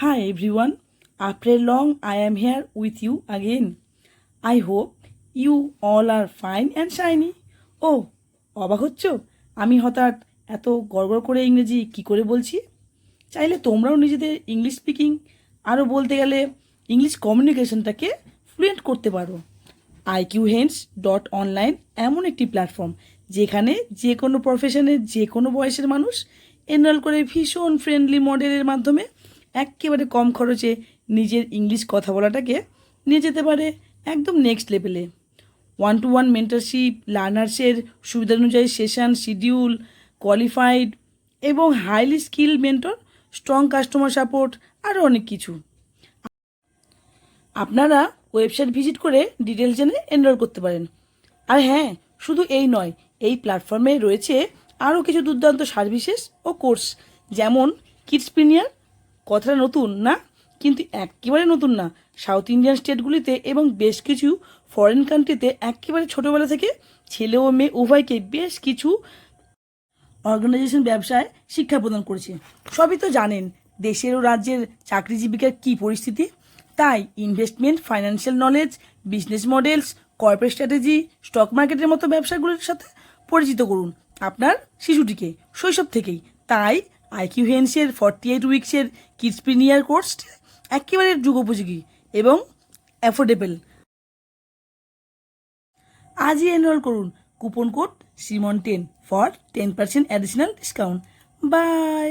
Hi everyone, after long I am here with you again. I hope you all are fine and shiny. ও অবাক হচ্ছ আমি হঠাৎ এত গড়গড় করে ইংরেজি কি করে বলছি চাইলে তোমরাও নিজেদের ইংলিশ স্পিকিং আরও বলতে গেলে ইংলিশ কমিউনিকেশনটাকে ফ্লুয়েন্ট করতে পারো আইকিউ হেন্স ডট অনলাইন এমন একটি প্ল্যাটফর্ম যেখানে যে কোনো প্রফেশনের যে কোনো বয়সের মানুষ এনরোল করে ভীষণ ফ্রেন্ডলি মডেলের মাধ্যমে একেবারে কম খরচে নিজের ইংলিশ কথা বলাটাকে নিয়ে যেতে পারে একদম নেক্সট লেভেলে ওয়ান টু ওয়ান মেন্টারশিপ লার্নার্সের সুবিধা অনুযায়ী সেশন শিডিউল কোয়ালিফাইড এবং highly skill mentor strong customer support আরও অনেক কিছু। আপনারা ওয়েবসাইট ভিজিট করে ডিটেলস জেনে এনরোল করতে পারেন। আর হ্যাঁ শুধু এই নয়, এই প্ল্যাটফর্মে রয়েছে আরও কিছু দুর্দান্ত সার্ভিসেস ও কোর্স যেমন কিডস প্রিমিয়ার কথাটা নতুন, না? কিন্তু একেবারে নতুন না। সাউথ ইন্ডিয়ান স্টেটগুলিতে এবং বেশ কিছু ফরেন কান্ট্রিতে একেবারে ছোটোবেলা থেকে ছেলে ও মেয়ে উভয়কে বেশ কিছু অর্গানাইজেশন ব্যবসায় শিক্ষা প্রদান করেছে। সবই তো জানেন, দেশের ও রাজ্যের চাকরি জীবিকার কী পরিস্থিতি। তাই investment financial knowledge business models corporate strategy stock মার্কেটের মতো ব্যবসাগুলোর সাথে পরিচিত করুন। আপনার শিশুটিকে, শৈশব থেকেই। তাই আইকিউ হেন্সের ফর্টি এইট উইক্সের কিডসপ্রিনিয়ার কোর্স একেবারে যুগোপযোগী এবং অ্যাফোর্ডেবল আজই এনরোল করুন। Coupon code Simon ten for ten percent additional discount by